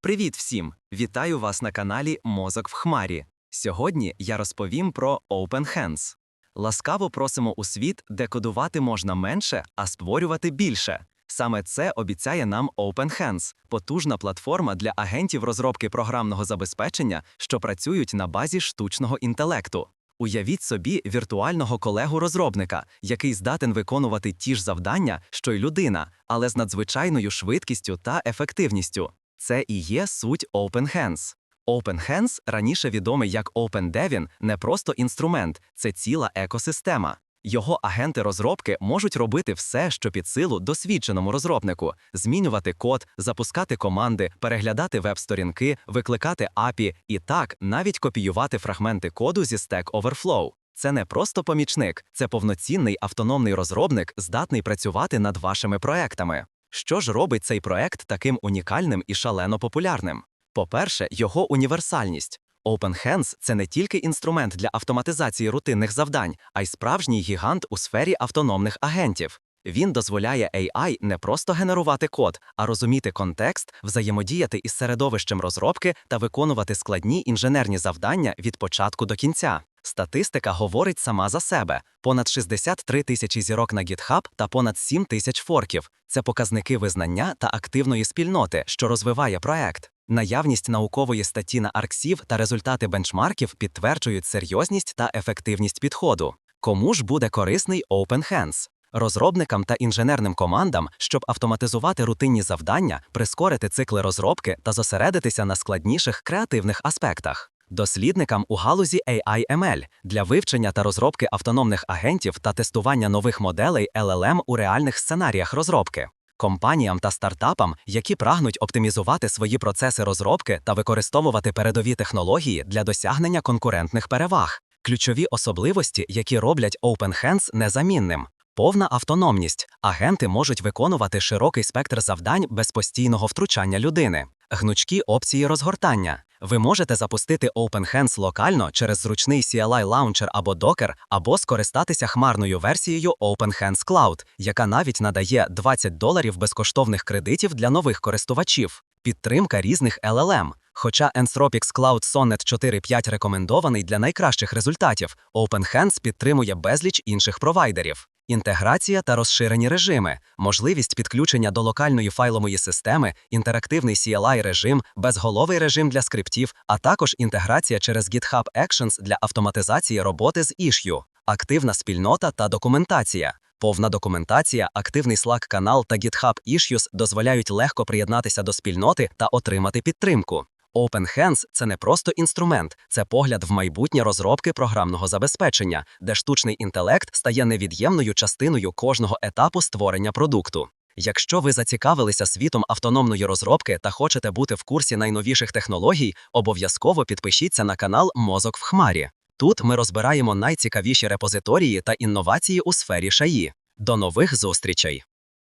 Привіт всім! Вітаю вас на каналі Мозок в Хмарі. Сьогодні я розповім про OpenHands. Ласкаво просимо у світ, де кодувати можна менше, а створювати більше. Саме це обіцяє нам OpenHands – потужна платформа для агентів розробки програмного забезпечення, що працюють на базі штучного інтелекту. Уявіть собі віртуального колегу-розробника, який здатен виконувати ті ж завдання, що й людина, але з надзвичайною швидкістю та ефективністю. Це і є суть OpenHands. OpenHands, раніше відомий як OpenDevin, не просто інструмент, це ціла екосистема. Його агенти розробки можуть робити все, що під силу досвідченому розробнику: змінювати код, запускати команди, переглядати веб-сторінки, викликати API і так навіть копіювати фрагменти коду зі Stack Overflow. Це не просто помічник, це повноцінний автономний розробник, здатний працювати над вашими проектами. Що ж робить цей проект таким унікальним і шалено популярним? По-перше, його універсальність. Open Hands – це не тільки інструмент для автоматизації рутинних завдань, а й справжній гігант у сфері автономних агентів. Він дозволяє AI не просто генерувати код, а розуміти контекст, взаємодіяти із середовищем розробки та виконувати складні інженерні завдання від початку до кінця. Статистика говорить сама за себе: понад 63 тисячі зірок на GitHub та понад 7 тисяч форків. Це показники визнання та активної спільноти, що розвиває проект. Наявність наукової статті на арксів та результати бенчмарків підтверджують серйозність та ефективність підходу. Кому ж буде корисний OpenHands? Розробникам та інженерним командам, щоб автоматизувати рутинні завдання, прискорити цикли розробки та зосередитися на складніших креативних аспектах. Дослідникам у галузі AI-ML для вивчення та розробки автономних агентів та тестування нових моделей LLM у реальних сценаріях розробки. Компаніям та стартапам, які прагнуть оптимізувати свої процеси розробки та використовувати передові технології для досягнення конкурентних переваг. Ключові особливості, які роблять OpenHands незамінним. Повна автономність. Агенти можуть виконувати широкий спектр завдань без постійного втручання людини. Гнучкі опції розгортання. Ви можете запустити OpenHands локально через зручний CLI лаунчер або Docker, або скористатися хмарною версією OpenHands Cloud, яка навіть надає 20 доларів безкоштовних кредитів для нових користувачів. Підтримка різних LLM. Хоча Anthropic's Cloud Sonnet 4.5 рекомендований для найкращих результатів, OpenHands підтримує безліч інших провайдерів. Інтеграція та розширені режими, можливість підключення до локальної файлової системи, інтерактивний CLI режим, безголовий режим для скриптів, а також інтеграція через GitHub Actions для автоматизації роботи з Issue, активна спільнота та документація. Повна документація, активний Slack-канал та GitHub Issues дозволяють легко приєднатися до спільноти та отримати підтримку. OpenHands – це не просто інструмент, це погляд в майбутнє розробки програмного забезпечення, де штучний інтелект стає невід'ємною частиною кожного етапу створення продукту. Якщо ви зацікавилися світом автономної розробки та хочете бути в курсі найновіших технологій, обов'язково підпишіться на канал Мозок в Хмарі. Тут ми розбираємо найцікавіші репозиторії та інновації у сфері шаї. До нових зустрічей!